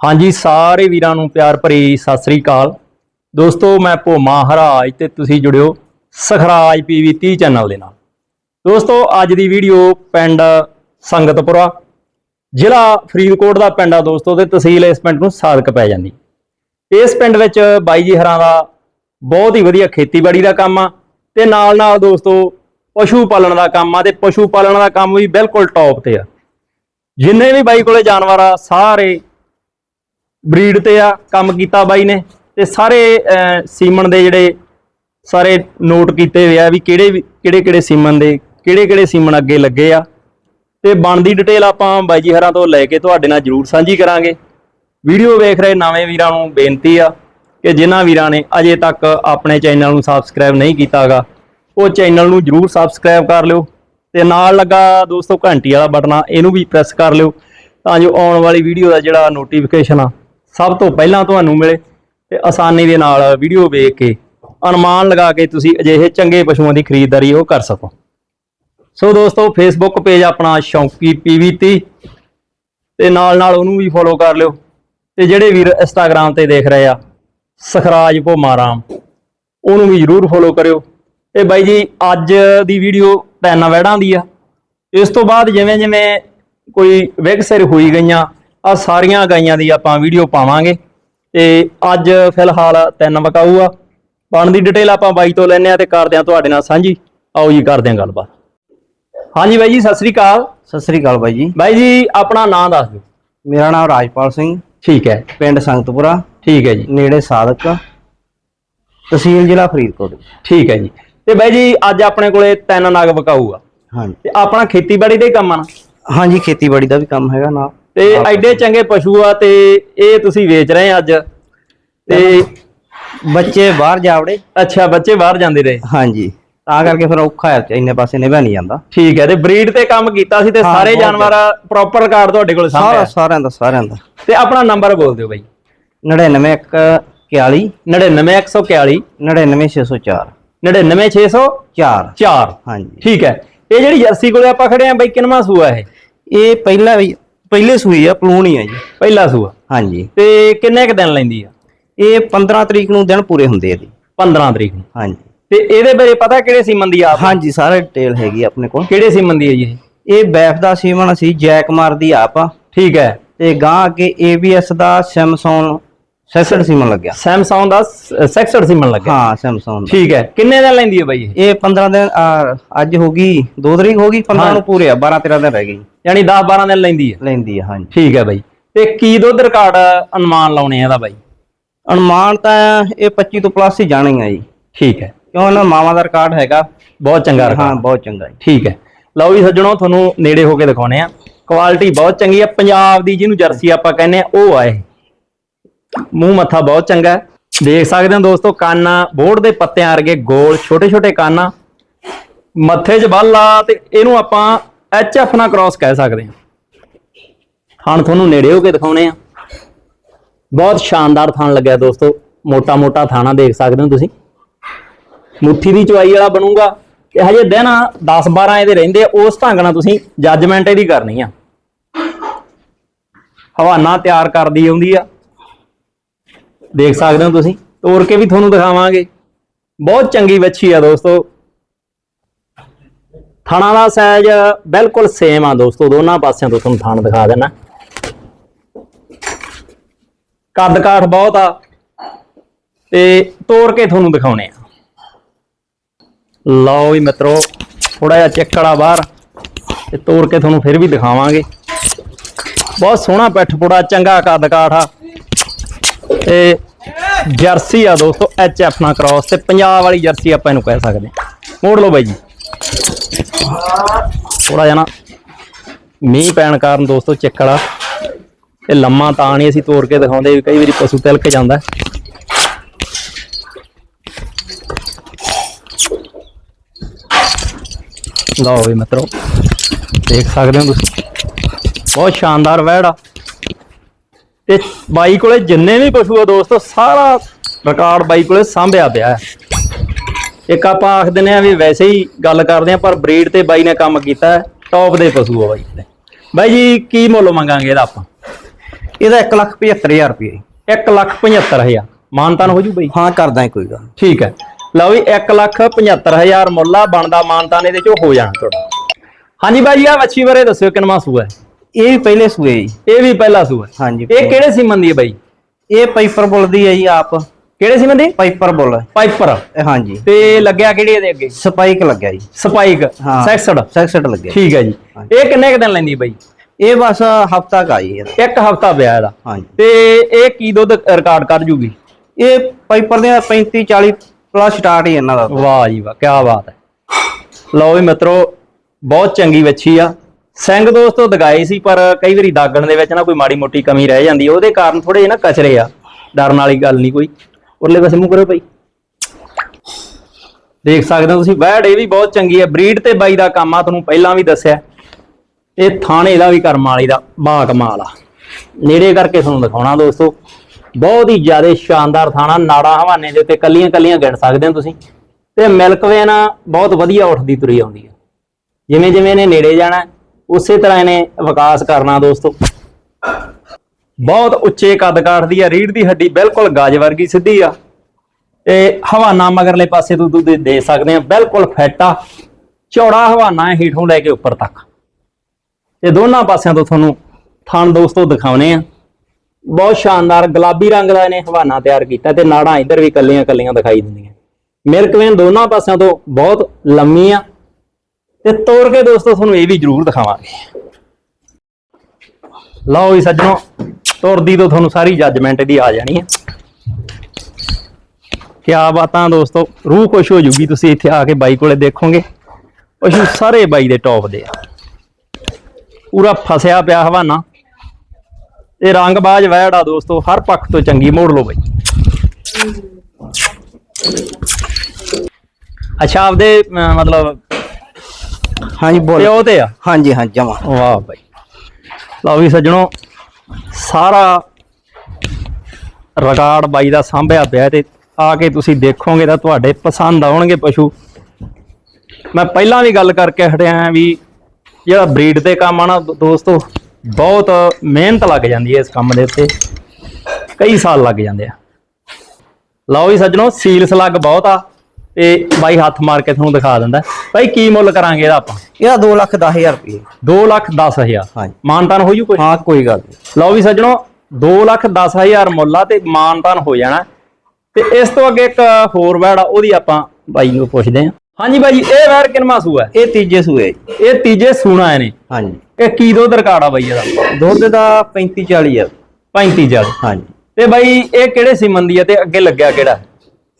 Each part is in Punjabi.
ਹਾਂਜੀ, ਸਾਰੇ ਵੀਰਾਂ ਨੂੰ ਪਿਆਰ ਭਰੀ ਸਤਿ ਸ੍ਰੀ ਅਕਾਲ। ਦੋਸਤੋ, ਮੈਂ ਭੋਮਾ ਹਰਾਜ ਤੇ ਤੁਸੀਂ ਜੁੜਿਓ ਸਖਰਾਜ ਪੀਵੀ 30 ਚੈਨਲ ਦੇ ਨਾਲ। ਦੋਸਤੋ, ਅੱਜ ਦੀ ਵੀਡੀਓ ਪਿੰਡ ਸੰਗਤਪੁਰਾ, ਜ਼ਿਲ੍ਹਾ ਫਰੀਦਕੋਟ ਦਾ ਪਿੰਡ ਆ ਦੋਸਤੋ ਤੇ ਤਹਿਸੀਲ ਇਸ ਪਿੰਡ ਨੂੰ ਸਾਦਕ ਪੈ ਜਾਂਦੀ। ਇਸ ਪਿੰਡ ਵਿੱਚ ਬਾਈ ਜੀ ਹਰਾਂ ਦਾ ਬਹੁਤ ਹੀ ਵਧੀਆ ਖੇਤੀਬਾੜੀ ਦਾ ਕੰਮ ਆ ਤੇ ਨਾਲ ਨਾਲ ਦੋਸਤੋ ਪਸ਼ੂ ਪਾਲਣ ਦਾ ਕੰਮ ਆ ਤੇ ਪਸ਼ੂ ਪਾਲਣ ਦਾ ਕੰਮ ਵੀ ਬਿਲਕੁਲ ਟੌਪ ਤੇ ਆ। ਜਿੰਨੇ ਵੀ ਬਾਈ ਕੋਲੇ ਜਾਨਵਰ ਆ, ਸਾਰੇ ਬਰੀਡ ਤੇ ਆ, ਕੰਮ ਕੀਤਾ ਬਾਈ ਨੇ ਤੇ ਸਾਰੇ ਸੀਮਨ ਦੇ ਜਿਹੜੇ ਸਾਰੇ ਨੋਟ ਕੀਤੇ ਹੋਏ ਆ ਵੀ ਕਿਹੜੇ ਵੀ- ਕਿਹੜੇ ਕਿਹੜੇ ਸੀਮਨ ਦੇ, ਕਿਹੜੇ ਕਿਹੜੇ ਸੀਮਨ ਅੱਗੇ ਲੱਗੇ ਆ। ਤੇ ਬਣਦੀ ਡਿਟੇਲ ਆਪਾਂ ਬਾਈ ਜੀ ਹਰਾਂ ਤੋਂ ਲੈ ਕੇ ਤੁਹਾਡੇ ਨਾਲ ਜਰੂਰ ਸਾਂਝੀ ਕਰਾਂਗੇ। ਵੀਡੀਓ ਵੇਖ ਰਹੇ ਨਵੇਂ ਵੀਰਾਂ ਨੂੰ ਬੇਨਤੀ ਆ ਕਿ ਜਿਨ੍ਹਾਂ ਵੀਰਾਂ ਨੇ ਅਜੇ ਤੱਕ ਆਪਣੇ ਚੈਨਲ ਨੂੰ ਸਬਸਕ੍ਰਾਈਬ ਨਹੀਂ ਕੀਤਾਗਾ, ਉਹ ਚੈਨਲ ਨੂੰ ਜਰੂਰ ਸਬਸਕ੍ਰਾਈਬ ਕਰ ਲਿਓ। ਤੇ ਨਾਲ ਲੱਗਾ ਦੋਸਤੋ ਘੰਟੀ ਵਾਲਾ ਬਟਨ ਆ, ਇਹਨੂੰ ਵੀ ਪ੍ਰੈਸ ਕਰ ਲਿਓ ਤਾਂ ਜੋ ਆਉਣ ਵਾਲੀ ਵੀਡੀਓ ਦਾ ਜਿਹੜਾ ਨੋਟੀਫਿਕੇਸ਼ਨ ਆ ਸਭ ਤੋਂ ਪਹਿਲਾਂ ਤੁਹਾਨੂੰ ਮਿਲੇ ਤੇ ਆਸਾਨੀ ਦੇ ਨਾਲ ਵੀਡੀਓ ਵੇਖ ਕੇ ਅਨੁਮਾਨ ਲਗਾ ਕੇ ਤੁਸੀਂ ਅਜਿਹੇ ਚੰਗੇ ਪਸ਼ੂਆਂ ਦੀ ਖਰੀਦਦਾਰੀ ਉਹ ਕਰ ਸਕੋ। ਸੋ ਦੋਸਤੋ ਫੇਸਬੁੱਕ ਪੇਜ ਆਪਣਾ ਸ਼ੌਂਕੀ ਪੀਵੀ30 ਤੇ ਨਾਲ ਨਾਲ ਉਹਨੂੰ ਵੀ ਫੋਲੋ ਕਰ ਲਿਓ ਤੇ ਜਿਹੜੇ ਵੀਰ ਇੰਸਟਾਗ੍ਰam ਤੇ ਦੇਖ ਰਹੇ ਆ, ਸਖਰਾਜ ਭੋਮਾਰਾਮ, ਉਹਨੂੰ ਵੀ ਜਰੂਰ ਫੋਲੋ ਕਰਿਓ। ਤੇ ਬਾਈ ਜੀ, ਅੱਜ ਦੀ ਵੀਡੀਓ ਤਿੰਨ ਵੈੜਾਂ ਦੀ ਆ। ਇਸ ਤੋਂ ਬਾਅਦ ਜਿਵੇਂ ਜਿਵੇਂ ਕੋਈ ਵਿਕਸਿਰ ਹੋਈ ਗਈਆਂ ਆ ਸਾਰੀਆਂ ਗਾਈਆਂ ਦੀ ਆਪਾਂ ਵੀਡੀਓ ਪਾਵਾਂਗੇ ਤੇ ਅੱਜ ਫਿਲਹਾਲ ਤਿੰਨ ਵਕਾਊ ਆ। ਬਣਦੀ ਡਿਟੇਲ ਆਪਾਂ ਬਾਈ ਤੋਂ ਲੈਣੇ ਆ ਤੇ ਕਰਦੇ ਆ ਤੁਹਾਡੇ ਨਾਲ ਸਾਂਝੀ। ਆਓ ਜੀ ਕਰਦੇ ਆ ਗੱਲਬਾਤ। ਹਾਂਜੀ ਬਾਈ ਜੀ ਸਤਿ ਸ੍ਰੀ ਅਕਾਲ। ਸਤਿ ਸ੍ਰੀ ਅਕਾਲ ਬਾਈ ਜੀ। ਬਾਈ ਜੀ ਆਪਣਾ ਨਾਮ ਦੱਸ ਦਿਓ। ਮੇਰਾ ਨਾਮ ਰਾਜਪਾਲ ਸਿੰਘ। ਠੀਕ ਹੈ। ਪਿੰਡ ਸੰਗਤਪੁਰਾ। ਠੀਕ ਹੈ ਜੀ। ਨੇੜੇ ਸਾਦਕ ਤਹਿਸੀਲ ਜ਼ਿਲ੍ਹਾ ਫਰੀਦਕੋਟ। ਠੀਕ ਹੈ ਜੀ। ਤੇ ਬਾਈ ਜੀ ਅੱਜ ਆਪਣੇ ਕੋਲੇ ਤਿੰਨ ਨਗ ਵਕਾਊ ਆ। ਹਾਂਜੀ। ਤੇ ਆਪਣਾ ਖੇਤੀਬਾੜੀ ਦਾ ਹੀ ਕੰਮ ਆ ਹਾਂਜੀ ਖੇਤੀਬਾੜੀ ਦਾ ਵੀ ਕੰਮ ਹੈਗਾ ਨਾਲ। ਤੇ ਐਡੇ ਚੰਗੇ ਪਸ਼ੂ ਆ ਤੇ ਇਹ ਤੁਸੀਂ ਵੇਚ ਰਹੇ ਆ ਅੱਜ। ਤੇ ਬੱਚੇ ਬਾਹਰ ਜਾਵੜੇ। ਅੱਛਾ ਬੱਚੇ ਬਾਹਰ ਜਾਂਦੇ ਰਹੇ। ਹਾਂਜੀ। ਤਾਂ ਕਰਕੇ ਫਿਰ ਔਖਾ ਹੈ ਇੰਨੇ ਪਾਸੇ ਨਿਭਾ ਨਹੀਂ ਜਾਂਦਾ। ਠੀਕ ਹੈ ਤੇ ਬਰੀਡ ਤੇ ਕੰਮ ਕੀਤਾ ਸੀ ਤੇ ਸਾਰੇ ਜਾਨਵਰ ਪ੍ਰੋਪਰ ਰਿਕਾਰਡ ਤੁਹਾਡੇ ਕੋਲ ਸਾਰਾ ਸਾਰਿਆਂ ਦਾ ਸਾਰਿਆਂ ਦਾ। ਤੇ ਆਪਣਾ ਨੰਬਰ ਬੋਲ ਦਿਓ ਬਾਈ। 99141 99141 99604 99604 4 ਹਾਂਜੀ। ਠੀਕ ਹੈ। ਇਹ ਜਿਹੜੀ ਜਰਸੀ ਕੋਲੇ ਆਪਾਂ ਖੜੇ ਆ ਬਾਈ ਕਿੰਨਵਾਂ ਸੂਆ ਇਹ? ਇਹ ਪਹਿਲਾ ਵੀ ਪਹਿਲੇ ਸੂਈ ਆ ਪਲੂਣ ਹੀ ਆ ਜੀ ਪਹਿਲਾ ਸੂਆ। ਹਾਂਜੀ। ਤੇ ਕਿੰਨੇ ਕ ਦਿਨ ਲੈਂਦੀ ਆ? ਇਹ 15 ਤਰੀਕ ਨੂੰ ਦਿਨ ਪੂਰੇ ਹੁੰਦੇ ਆ ਜੀ। 15 ਤਰੀਕ ਨੂੰ। ਹਾਂਜੀ। ਤੇ ਇਹਦੇ ਬਾਰੇ ਪਤਾ ਕਿਹੜੇ ਸੀਮਨ ਦੀ ਆਪ? ਹਾਂਜੀ ਸਾਰਾ ਡਿਟੇਲ ਹੈਗੀ ਆਪਣੇ ਕੋਲ। ਕਿਹੜੇ ਸੀਮਨ ਦੀ ਆ ਜੀ ਇਹ? ਬੈਫ ਦਾ ਸੀਮਨ ਸੀ ਜੈਕਮਾਰ ਦੀ ਆਪ ਠੀਕ ਹੈ। ਤੇ ਗਾਂ ਅੱਗੇ ABS ਦਾ ਸੈਮਸੌਨ 66 ਸੀਮਨ ਲੱਗਿਆ। ਸੈਮਸੰਗ ਦਾ 66 ਸੀਮਨ ਲੱਗਿਆ। ਹਾਂ ਸੈਮਸੰਗ ਦਾ। ਠੀਕ ਹੈ। ਕਿੰਨੇ ਦਿਨ ਲੈਂਦੀ ਹੈ ਬਾਈ ਇਹ? 15 ਦਿਨ ਅੱਜ ਹੋ ਗਈ 2 ਤਰੀਕ ਹੋ ਗਈ 15 ਨੂੰ ਪੂਰੇ ਆ 12 13 ਦਿਨ ਰਹਿ ਗਏ। ਜੀ। ਯਾਨੀ 10 12 ਦਿਨ ਲੈਂਦੀ ਹੈ। ਲੈਂਦੀ ਆ ਹਾਂਜੀ। ਠੀਕ ਹੈ ਬਾਈ। ਤੇ ਕੀ ਦੁੱਧ ਰਿਕਾਰਡ ਅਨੁਮਾਨ ਲਾਉਣੇ ਆ ਇਹਦਾ ਬਾਈ? ਅਨੁਮਾਨ ਤਾਂ ਇਹ 25 ਤੋਂ ਪਲੱਸ ਹੀ ਜਾਣੀ ਆ ਜੀ। ਠੀਕ ਹੈ। ਕਿਉਂ ਨਾ ਮਾਵਾਂ ਦਾ ਰਿਕਾਰਡ ਹੈਗਾ? ਬਹੁਤ ਚੰਗਾ ਹਾਂ ਰਿਕਾਰਡ। ਬਹੁਤ ਚੰਗਾ ਜੀ। ਠੀਕ ਹੈ। ਲਓ ਜੀ ਸੱਜਣੋ ਤੁਹਾਨੂੰ ਨੇੜੇ ਹੋ ਕੇ ਦਿਖਾਉਣੇ ਆ। ਕੁਆਲਿਟੀ ਬਹੁਤ ਚੰਗੀ ਆ। ਪੰਜਾਬ ਦੀ ਜਿਹਨੂੰ ਜਰਸੀ ਆਪਾਂ ਕਹਿੰਦੇ ਆ ਉਹ ਆਏ ਮੂੰਹ ਮੱਥਾ ਬਹੁਤ ਚੰਗਾ ਹੈ। ਦੇਖ ਸਕਦੇ ਹੋ ਦੋਸਤੋ, ਕੰਨ ਬੋਰਡ ਦੇ ਪੱਤਿਆਂ ਵਰਗੇ ਗੋਲ ਛੋਟੇ ਛੋਟੇ ਕੰਨ। ਮੱਥੇ 'ਚ ਬੱਲ ਆ ਤੇ ਇਹਨੂੰ ਆਪਾਂ ਐਚ ਐਫ ਨਾਲ ਕ੍ਰਾਸ ਕਹਿ ਸਕਦੇ ਹਾਂ। ਥਣ ਤੁਹਾਨੂੰ ਨੇੜੇ ਹੋ ਕੇ ਦਿਖਾਉਣੇ ਆ। ਬਹੁਤ ਸ਼ਾਨਦਾਰ ਥਣ ਲੱਗਿਆ ਦੋਸਤੋ। ਮੋਟਾ ਮੋਟਾ ਥਾਣਾ ਦੇਖ ਸਕਦੇ ਹੋ ਤੁਸੀਂ। ਮੁੱਠੀ ਦੀ ਚਵਾਈ ਵਾਲਾ ਬਣੂਗਾ। ਕਿ ਹਜੇ ਦਿਨ 10 12 ਇਹਦੇ ਰਹਿੰਦੇ ਆ। ਉਸ ਢੰਗ ਨਾਲ ਤੁਸੀਂ ਜੱਜਮੈਂਟ ਇਹਦੀ ਕਰਨੀ ਆ। ਹਵਾਨਾ ਤਿਆਰ ਕਰਦੀ ਆਉਂਦੀ ਆ। ਦੇਖ ਸਕਦੇ ਹੋ ਤੁਸੀਂ। ਤੋੜ ਕੇ ਵੀ ਤੁਹਾਨੂੰ ਦਿਖਾਵਾਂਗੇ। ਬਹੁਤ ਚੰਗੀ ਵੱਛੀ ਆ ਦੋਸਤੋ। ਥਾਣਾ ਦਾ ਸਾਈਜ਼ ਬਿਲਕੁਲ ਸੇਮ ਆ ਦੋਸਤੋ। ਦੋਨਾਂ ਪਾਸਿਆਂ ਤੋਂ ਤੁਹਾਨੂੰ ਥਾਣ ਦਿਖਾ ਦੇਣਾ ਕੱਦ ਕਾਠ ਬਹੁਤ ਆ। ਤੇ ਤੋੜ ਕੇ ਤੁਹਾਨੂੰ ਦਿਖਾਉਣੇ ਆ। ਲਓ ਵੀ ਮਿੱਤਰੋ ਥੋੜਾ ਜਿਹਾ ਚੱਕੜਾ ਬਾਹਰ। ਤੇ ਤੋੜ ਕੇ ਤੁਹਾਨੂੰ ਫਿਰ ਵੀ ਦਿਖਾਵਾਂਗੇ। ਬਹੁਤ ਸੋਹਣਾ ਪਿੱਠ ਪੁੜਾ ਚੰਗਾ ਕੱਦ ਕਾਠ ਆ। ਤੇ ਜਰਸੀ ਆ ਦੋਸਤੋ ਐਚ ਐਫ ਨਾਲ ਕ੍ਰਾਸ ਤੇ ਪੰਜਾਬ ਵਾਲੀ ਜਰਸੀ ਆਪਾਂ ਇਹਨੂੰ ਕਹਿ ਸਕਦੇ ਹਾਂ। ਮੋੜ ਲਓ ਬਾਈ ਜੀ। ਥੋੜਾ ਜਿਹਾ ਨਾ ਮੀਂਹ ਪੈਣ ਕਾਰਨ ਦੋਸਤੋ ਚੱਕੜਾ ਇਹ ਲੰਮਾ ਤਾਂ ਨਹੀਂ ਅਸੀਂ ਤੋੜ ਕੇ ਦਿਖਾਉਂਦੇ, ਵੀ ਕਈ ਵਾਰੀ ਪਸ਼ੂ ਤਿਲਕ ਜਾਂਦਾ ਲਓ ਵੀ ਮਿੱਤਰੋ, ਦੇਖ ਸਕਦੇ ਹੋ ਤੁਸੀਂ। ਬਹੁਤ ਸ਼ਾਨਦਾਰ ਵੈੜ ਆ। ਤੇ ਬਾਈ ਕੋਲੇ ਜਿੰਨੇ ਵੀ ਪਸ਼ੂ ਆ ਦੋਸਤੋ ਸਾਰਾ ਰਿਕਾਰਡ ਬਾਈ ਕੋਲੇ ਸਾਂਭਿਆ ਪਿਆ ਹੈ। ਇੱਕ ਆਪਾਂ ਆਖ ਦਿੰਦੇ ਆ ਵੀ ਵੈਸੇ ਹੀ ਗੱਲ ਕਰਦੇ ਆ ਪਰ ਬਰੀਡ ਤੇ ਬਾਈ ਨੇ ਕੰਮ ਕੀਤਾ ਹੈ ਟੌਪ ਦੇ ਪਸ਼ੂ ਆ ਬਾਈ ਕੋਲੇ ਬਾਈ ਜੀ ਕੀ ਮੁੱਲ ਮੰਗਾਂਗੇ ਇਹਦਾ ਆਪਾਂ? ਇਹਦਾ 175000 ਰੁਪਏ। 175000 ਮਾਨਤਾਨ ਹੋ ਜੂ ਬਈ? ਹਾਂ ਕਰਦਾ ਕੋਈ ਗੱਲ। ਠੀਕ ਹੈ। ਲਓ ਵੀ 175000 ਮੁੱਲਾ ਬਣਦਾ ਮਾਨਤਾਨ ਇਹਦੇ ਚੋਂ ਹੋ ਜਾਣਾ ਤੁਹਾਡਾ ਹਾਂਜੀ ਬਾਈ ਆ ਵੱਛੀ ਬਾਰੇ ਦੱਸਿਓ ਕਿੰਨਾ ਸੂਆ ਹੈ। ਇਹ ਵੀ ਪਹਿਲੇ ਸੂਏ ਜੀ। ਇਹ ਵੀ ਪਹਿਲਾ ਸੂਆ। ਹਾਂਜੀ। ਇਹ ਕਿਹੜੇ ਸੀਮਨ ਦੀ ਹੈ ਬਾਈ? ਇਹ ਪਾਈਪਰ ਬੁੱਲ ਦੀ ਹੈ ਜੀ ਆਪ। ਕਿਹੜੇ ਸੀਮਨ ਦੀ? ਪਾਈਪਰ ਬੁੱਲ ਪਾਈਪਰ ਇਹ ਹਾਂਜੀ। ਤੇ ਲੱਗਿਆ ਕਿਹੜੀ ਇਹਦੇ ਅੱਗੇ? ਸਪਾਈਕ ਲੱਗਿਆ ਜੀ। ਸਪਾਈਕ ਹਾਂ। ਸੈਕਸਡ ਸੈਕਸਟ ਲੱਗਿਆ। ਠੀਕ ਹੈ ਜੀ। ਇਹ ਕਿੰਨੇ ਕੁ ਦਿਨ ਲੈਂਦੀ ਹੈ ਬਾਈ? ਇਹ ਬਸ ਹਫਤਾ ਕਾ ਜੀ ਇਹਦਾ। ਇੱਕ ਹਫਤਾ ਪਿਆ ਇਹਦਾ। ਹਾਂਜੀ। ਤੇ ਇਹ ਕੀ ਦੁੱਧ ਰਿਕਾਰਡ ਕਰ ਜੂਗੀ? ਇਹ ਪਾਈਪਰ ਦੇ 35 40 ਪਲੱਸ ਸਟਾਰਟ ਹੀ ਇਹਨਾਂ ਦਾ। ਵਾਹ ਜੀ ਵਾਹ ਕੀ ਬਾਤ ਹੈ। ਲਓ ਵੀ ਮਿੱਤਰੋ ਬਹੁਤ ਚੰਗੀ ਵੱਛੀ ਆ। ਸਿੰਘ ਦੋਸਤੋ ਦਗਾਏ ਸੀ, ਪਰ ਕਈ ਵਾਰੀ ਦਾਗਣ ਦੇ ਵਿੱਚ ਨਾ ਕੋਈ ਮਾੜੀ ਮੋਟੀ ਕਮੀ ਰਹਿ ਜਾਂਦੀ ਉਹਦੇ ਕਾਰਨ ਥੋੜੇ ਜਿਹੇ ਨਾ ਕਚਰੇ ਆ। ਡਰਨ ਵਾਲੀ ਗੱਲ ਨਹੀਂ ਕੋਈ। ਉਰਲੇ ਪਾਸੇ ਮੂੰਹ ਕਰੋ ਭਾਈ। ਦੇਖ ਸਕਦੇ ਹੋ ਤੁਸੀਂ ਬੈੜ ਇਹ ਵੀ ਬਹੁਤ ਚੰਗੀ ਹੈ ਬਰੀਡ ਤੇ ਬਾਈ ਦਾ ਕੰਮ ਆ, ਤੁਹਾਨੂੰ ਪਹਿਲਾਂ ਵੀ ਦੱਸਿਆ। ਇਹ ਥਾਣੇ ਦਾ ਵੀ ਕਰਮ ਵਾਲੀ ਦਾ ਬਾ ਕਮਾਲ ਆ। ਨੇੜੇ ਕਰਕੇ ਤੁਹਾਨੂੰ ਦਿਖਾਉਣਾ ਦੋਸਤੋ। ਬਹੁਤ ਹੀ ਜ਼ਿਆਦਾ ਸ਼ਾਨਦਾਰ ਥਾਣਾ, ਨਾੜਾ ਹਵਾਨੇ ਦੇ ਉੱਤੇ ਕੱਲੀਆਂ ਕੱਲੀਆਂ ਗਿਣ ਸਕਦੇ ਹੋ ਤੁਸੀਂ। ਤੇ ਮਿਲਕ ਵੇਨ ਬਹੁਤ ਵਧੀਆ ਉੱਠਦੀ ਤੁਰੀ ਆਉਂਦੀ ਹੈ ਜਿਵੇਂ ਜਿਵੇਂ ਇਹਨੇ ਨੇੜੇ ਜਾਣਾ ਉਸੇ ਤਰ੍ਹਾਂ ਇਹਨੇ ਵਿਕਾਸ ਕਰਨਾ ਦੋਸਤੋ। ਬਹੁਤ ਉੱਚੇ ਕੱਦ ਕਾਠਦੀ ਆ ਰੀੜ ਦੀ ਹੱਡੀ ਬਿਲਕੁਲ ਗਾਜ ਵਰਗੀ ਸਿੱਧੀ ਆ। ਤੇ ਹਵਾਨਾ ਮਗਰਲੇ ਪਾਸੇ ਤੋਂ ਤੁਸੀਂ ਦੇ ਸਕਦੇ ਆ, ਬਿਲਕੁਲ ਫਿੱਟ ਆ। ਚੌੜਾ ਹਵਾਨਾ ਹੈ ਹੀਠੋਂ ਲੈ ਕੇ ਉੱਪਰ ਤੱਕ। ਤੇ ਦੋਨਾਂ ਪਾਸਿਆਂ ਤੋਂ ਤੁਹਾਨੂੰ ਥਣ ਦੋਸਤੋ ਦਿਖਾਉਨੇ ਆ। ਬਹੁਤ ਸ਼ਾਨਦਾਰ ਗੁਲਾਬੀ ਰੰਗ ਦਾ ਇਹਨੇ ਹਵਾਨਾ ਤਿਆਰ ਕੀਤਾ ਤੇ ਨਾੜਾਂ ਇੱਧਰ ਵੀ ਕੱਲੀਆਂ ਕੱਲੀਆਂ ਦਿਖਾਈ ਦਿੰਦੀਆਂ। ਮਿਲਕ ਵੇਨ ਦੋਨਾਂ ਪਾਸਿਆਂ ਤੋਂ ਬਹੁਤ ਲੰਮੀ ਆ। ਤੇ ਤੋੜ ਕੇ ਦੋਸਤੋ, ਤੁਹਾਨੂੰ ਇਹ ਵੀ ਜ਼ਰੂਰ ਦਿਖਾਵਾਂਗੇ। ਲਓ ਜੀ ਸੱਜਣੋ, ਤੁਰਦੀ ਤੋਂ ਤੁਹਾਨੂੰ ਸਾਰੀ ਜੱਜਮੈਂਟ ਦੀ ਆ ਜਾਣੀ ਹੈ। ਕਿਆ ਬਾਤਾਂ ਦੋਸਤੋ, ਰੂਹ ਖੁਸ਼ ਹੋ ਜੂਗੀ ਤੁਸੀਂ ਇੱਥੇ ਆ ਕੇ ਬਾਈ ਕੋਲੇ ਦੇਖੋਗੇ। ਪਸ਼ੂ ਸਾਰੇ ਬਾਈ ਦੇ ਟੌਪ ਦੇ ਆ। ਪੂਰਾ ਫਸਿਆ ਪਿਆ ਹਵਾਨਾ। ਇਹ ਰੰਗਬਾਜ਼ ਵੈੜ ਆ ਦੋਸਤੋ, ਹਰ ਪੱਖ ਤੋਂ ਚੰਗੀ, ਮੋੜ ਲਓ ਬਾਈ। ਅੱਛਾ, ਆਪਦੇ ਮਤਲਬ ਹਾਂਜੀ ਬੋਲ। ਤੇ ਆ? ਹਾਂਜੀ ਹਾਂ ਜਮਾ। ਵਾਹ ਬਾਈ। ਲਓ ਵੀ ਸੱਜਣੋ ਸਾਰਾ ਰਿਕਾਰਡ ਬਾਈ ਦਾ ਸਾਂਭਿਆ ਪਿਆ ਤੇ ਆ ਕੇ ਤੁਸੀਂ ਦੇਖੋਗੇ ਤਾਂ ਤੁਹਾਡੇ ਪਸੰਦ ਆਉਣਗੇ ਪਸ਼ੂ। ਮੈਂ ਪਹਿਲਾਂ ਵੀ ਗੱਲ ਕਰਕੇ ਹਟਿਆ ਵੀ ਜਿਹੜਾ ਬਰੀਡ ਤੇ ਕੰਮ ਆ ਨਾ ਦੋਸਤੋ ਬਹੁਤ ਮਿਹਨਤ ਲੱਗ ਜਾਂਦੀ ਹੈ ਇਸ ਕੰਮ ਦੇ ਉੱਤੇ। ਕਈ ਸਾਲ ਲੱਗ ਜਾਂਦੇ ਆ। ਲਓ ਵੀ ਸੱਜਣੋ ਸੀਲ ਸਲੱਗ ਬਹੁਤ ਆ। ਤੇ ਬਾਈ ਹੱਥ ਮਾਰ ਕੇ ਤੁਹਾਨੂੰ ਦਿਖਾ ਦਿੰਦਾ। ਬਾਈ ਕੀ ਮੁੱਲ ਕਰਾਂਗੇ ਇਹਦਾ ਆਪਾਂ? ਇਹਦਾ 2 ਲੱਖ 10000 ਰੁਪਏ। 2 ਲੱਖ 10 ਹਜ਼ਾਰ। ਹਾਂਜੀ। ਮਾਨਤਾਨ ਹੋ ਜੂ ਕੋਈ? ਹਾਂ ਕੋਈ ਗੱਲ। ਲਓ ਵੀ ਸੱਜਣੋ 2 ਲੱਖ 10 ਹਜ਼ਾਰ ਮੁੱਲਾ ਤੇ ਮਾਨਤਾਨ ਹੋ ਜਾਣਾ। ਤੇ ਇਸ ਤੋਂ ਅੱਗੇ ਇੱਕ ਹੋਰ ਵੈੜ ਆ ਉਹਦੀ ਆਪਾਂ ਬਾਈ ਨੂੰ ਪੁੱਛਦੇ ਹਾਂ। ਹਾਂਜੀ ਬਾਈ ਇਹ ਵੈੜ ਕਿੰਨਾ ਸੂਆ ਹੈ? ਇਹ ਤੀਜੇ ਸੂਏ। ਇਹ ਤੀਜੇ ਸੂਣਾ ਇਹਨੇ। ਹਾਂਜੀ। ਇਹ ਕੀ ਦੁੱਧ ਆ ਬਾਈ ਇਹਦਾ? ਦੁੱਧ ਦਾ 35 40 ਆ 35 ਜਲ ਹਾਂਜੀ। ਤੇ ਬਾਈ ਇਹ ਕਿਹੜੇ ਸੀਮਨ ਦੀ ਆ ਤੇ ਅੱਗੇ ਲੱਗਿਆ ਕਿਹੜਾ?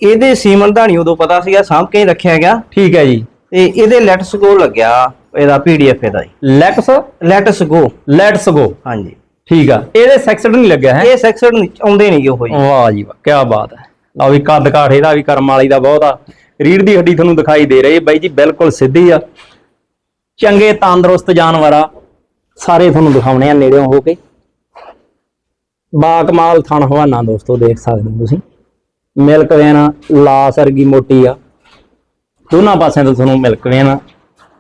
ਇਹਦੇ ਸੀਮਨ ਦਾ ਨਹੀਂ ਉਦੋਂ ਪਤਾ ਸੀਗਾ ਸਾਂਭ ਕੇ ਹੀ ਰੱਖਿਆ ਗਿਆ। ਠੀਕ ਹੈ ਜੀ। ਤੇ ਇਹਦੇ ਲੈਟਸ ਗੋ ਲੱਗਿਆ ਇਹਦਾ ਪੀਡੀਐਫ ਇਹਦਾ ਜੀ। Let's? Let's go. Let's go. ਹਾਂਜੀ। ਠੀਕ ਆ। ਇਹਦੇ ਸੈਕਸਡ ਨਹੀਂ ਲੱਗਿਆ ਹੈ? ਇਹ ਸੈਕਸ਼ਨ ਆਉਂਦੇ ਨਹੀਂ ਉਹ ਜੀ। ਵਾਹ ਜੀ ਵਾਹ ਕੀ ਬਾਤ ਹੈ। ਲਓ ਵੀ ਕੱਦ ਕਾਠ ਇਹਦਾ ਵੀ ਕਰਮ ਵਾਲੀ ਦਾ ਬਹੁਤ ਆ। ਰੀੜ ਦੀ ਹੱਡੀ ਤੁਹਾਨੂੰ ਦਿਖਾਈ ਦੇ ਰਹੀ ਬਾਈ ਜੀ ਬਿਲਕੁਲ ਸਿੱਧੀ ਆ। ਚੰਗੇ ਤੰਦਰੁਸਤ ਜਾਨਵਰ ਆ। ਸਾਰੇ ਤੁਹਾਨੂੰ ਦਿਖਾਉਣੇ ਆ ਨੇੜਿਓਂ ਹੋ ਕੇ। ਬਾ ਕਮਾਲ ਥਣ ਹਵਾਨਾ ਦੋਸਤੋ ਦੇਖ ਸਕਦੇ ਹੋ ਤੁਸੀਂ। ਮਿਲਕ ਵੈਨ ਲਾਸ ਵਰਗੀ ਮੋਟੀ ਆ। ਦੋਨਾਂ ਪਾਸਿਆਂ ਤੋਂ ਤੁਹਾਨੂੰ ਮਿਲਕ ਵੈਨ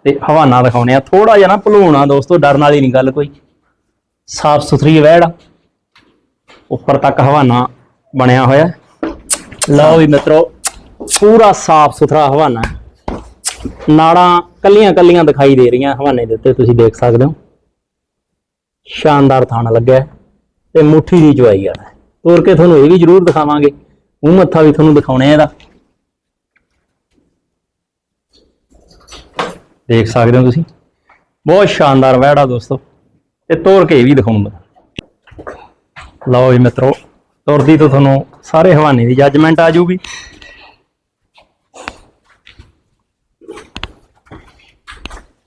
ਤੇ ਹਵਾਨਾ ਦਿਖਾਉਣੇ ਆ। ਥੋੜਾ ਜਿਹਾ ਨਾ ਭਲੂਣਾ ਦੋਸਤੋ, ਡਰਨ ਵਾਲੀ ਨਹੀਂ ਗੱਲ ਕੋਈ। ਸਾਫ਼ ਸੁਥਰੀ ਵੈੜ ਉੱਪਰ ਤੱਕ ਹਵਾਨਾ ਬਣਿਆ ਹੋਇਆ। ਲਓ ਵੀ ਮਿੱਤਰੋ, ਪੂਰਾ ਸਾਫ਼ ਸੁਥਰਾ ਹਵਾਨਾ। ਨਾੜਾਂ ਕੱਲੀਆਂ ਕੱਲੀਆਂ ਦਿਖਾਈ ਦੇ ਰਹੀਆਂ ਹਵਾਨੇ ਦੇ ਉੱਤੇ, ਤੁਸੀਂ ਦੇਖ ਸਕਦੇ ਹੋ। ਸ਼ਾਨਦਾਰ ਥਾਣਾ ਲੱਗਿਆ। ਹੈ ਤੇ ਮੁੱਠੀ ਦੀ ਜਵਾਈ ਆ। ਤੋਰ ਕੇ ਤੁਹਾਨੂੰ ਇਹ ਵੀ ਜ਼ਰੂਰ ਦਿਖਾਵਾਂਗੇ। ਮੂੰਹ ਮੱਥਾ ਵੀ ਤੁਹਾਨੂੰ ਦਿਖਾਉਣੇ ਆ ਇਹਦਾ। ਦੇਖ ਸਕਦੇ ਹੋ ਤੁਸੀਂ? ਬਹੁਤ ਸ਼ਾਨਦਾਰ ਵਹਿੜਾ ਦੋਸਤੋ। ਤੇ ਤੋਰ ਕੇ ਵੀ ਦਿਖਾਉਂਗਾ ਲਓ ਜੀ ਮਿੱਤਰੋ, ਤੁਰਦੀ ਤੋਂ ਤੁਹਾਨੂੰ ਸਾਰੇ ਹਵਾਨੇ ਦੀ ਜੱਜਮੈਂਟ ਆ ਜੂਗੀ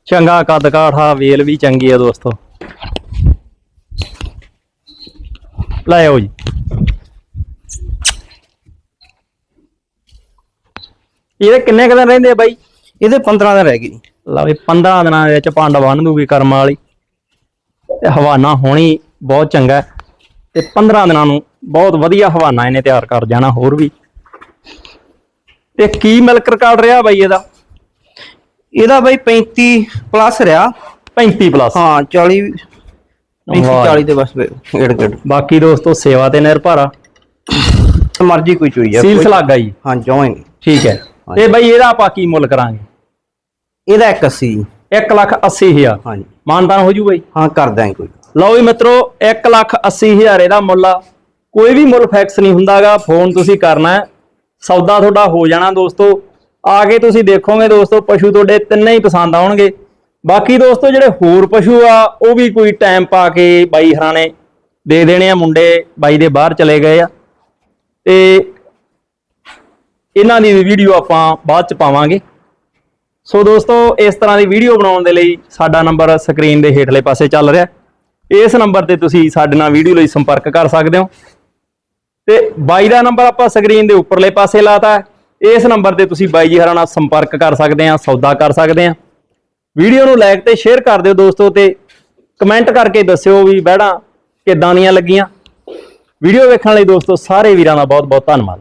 ਚੰਗਾ ਕੱਦ ਕਾਠਾ ਵੇਲ ਵੀ ਚੰਗੀ ਆ ਦੋਸਤੋ। ਲੈ ਆਓ ਜੀ। ਇਹਦੇ ਕਿੰਨੇ ਕੁ ਦਿਨ ਰਹਿੰਦੇ ਆ ਬਾਈ? ਇਹਦੇ 15 ਦਿਨ ਰਹਿ ਗਏ ਜੀ। ਲਓ ਵੀ 15 ਦਿਨਾਂ ਦੇ ਵਿੱਚ ਪੰਡ ਬੰਨ ਦੂਗੀ ਕਰਮ ਵਾਲੀ। ਤੇ ਹਵਾਨਾ ਹੋਣੀ ਬਹੁਤ ਚੰਗਾ ਤੇ 15 ਦਿਨਾਂ ਨੂੰ ਬਹੁਤ ਵਧੀਆ ਹਵਾਨਾ ਇਹਨੇ ਤਿਆਰ ਕਰ ਜਾਣਾ ਹੋਰ ਵੀ। ਤੇ ਕੀ ਮਿਲਕ ਰਿਕਾਰਡ ਰਿਹਾ ਬਾਈ ਇਹਦਾ? ਇਹਦਾ ਬਈ 35 ਪਲੱਸ ਰਿਹਾ। 35 ਪਲੱਸ ਹਾਂ 40 35 ਵਾਹ। 40 ਦੇ ਬਸ ਏੜ ਗੇੜ ਬਾਕੀ ਦੋਸਤੋ ਸੇਵਾ ਤੇ ਨਿਰਭਰ ਆ। ਮਰਜ਼ੀ ਕੋਈ ਚੋਈ ਆ। ਸੀਲਸ ਕੋਈ- ਲੱਗਾ ਜੀ। ਹਾਂ ਜੋਇਨ। ਠੀਕ ਹੈ। ਤੇ ਬਈ ਇਹਦਾ ਆਪਾਂ ਕੀ ਮੁੱਲ ਕਰਾਂਗੇ? ਇਹਦਾ 81 1 ਲੱਖ 80 ਹਜ਼ਾਰ। ਹਾਂਜੀ। ਮਾਨਤਾਨ ਹੋ ਜੂ ਬਈ? ਹਾਂ ਕਰ ਦਾਂਗੇ ਕੋਈ। ਲਓ ਵੀ ਮਿੱਤਰੋ 1 ਲੱਖ 80 ਹਜ਼ਾਰ ਇਹਦਾ ਮੁੱਲ ਆ। ਕੋਈ ਵੀ ਮੁੱਲ ਫਿਕਸ ਨਹੀਂ ਹੁੰਦਾਗਾ ਫੋਨ ਤੁਸੀਂ ਕਰਨਾ ਹੈ। ਸੌਦਾ ਤੁਹਾਡਾ ਹੋ ਜਾਣਾ ਦੋਸਤੋ। ਆ ਕੇ ਤੁਸੀਂ ਦੇਖੋਗੇ ਦੋਸਤੋ ਪਸ਼ੂ ਤੁਹਾਡੇ ਤਿੰਨੇ ਹੀ ਪਸੰਦ ਆਉਣਗੇ। ਬਾਕੀ ਦੋਸਤੋ ਜਿਹੜੇ ਹੋਰ ਪਸ਼ੂ ਆ ਉਹ ਵੀ ਕੋਈ ਟਾਈਮ ਪਾ ਕੇ ਬਾਈ ਹਰਾਣੇ ਦੇ ਦੇਣੇ ਆ ਮੁੰਡੇ ਬਾਈ ਦੇ ਬਾਹਰ ਚਲੇ ਗਏ ਆ। ਤੇ ਇਹਨਾਂ ਦੀ ਵੀਡੀਓ ਆਪਾਂ ਬਾਅਦ ਚ ਪਾਵਾਂਗੇ। ਸੋ ਦੋਸਤੋ, ਇਸ ਤਰ੍ਹਾਂ ਦੀ ਵੀਡੀਓ ਬਣਾਉਣ ਦੇ ਲਈ ਸਾਡਾ ਨੰਬਰ ਸਕਰੀਨ ਦੇ ਹੇਠਲੇ ਪਾਸੇ ਚੱਲ ਰਿਹਾ ਇਸ ਨੰਬਰ ਤੇ ਤੁਸੀਂ ਸਾਡੇ ਨਾਲ ਵੀਡੀਓ ਲਈ ਸੰਪਰਕ ਕਰ ਸਕਦੇ ਹੋ। ਤੇ ਬਾਈ ਦਾ ਨੰਬਰ ਆਪਾਂ ਸਕਰੀਨ ਦੇ ਉੱਪਰਲੇ ਪਾਸੇ ਲਾਤਾ ਹੈ। ਇਸ ਨੰਬਰ ਤੇ ਤੁਸੀਂ ਬਾਈ ਜੀ ਹਰਾਂ ਨਾਲ ਸੰਪਰਕ ਕਰ ਸਕਦੇ ਆ ਸੌਦਾ ਕਰ ਸਕਦੇ ਆ ਵੀਡੀਓ ਨੂੰ ਲਾਈਕ ਤੇ ਸ਼ੇਅਰ ਕਰ ਦਿਓ ਦੋਸਤੋ ਤੇ ਕਮੈਂਟ ਕਰਕੇ ਦੱਸਿਓ ਵੀ ਬਹਿਣਾ ਕਿੱਦਾਂ ਦੀਆਂ ਲੱਗੀਆਂ। ਵੀਡੀਓ ਵੇਖਣ ਲਈ ਦੋਸਤੋ ਸਾਰੇ ਵੀਰਾਂ ਦਾ ਬਹੁਤ ਬਹੁਤ ਧੰਨਵਾਦ।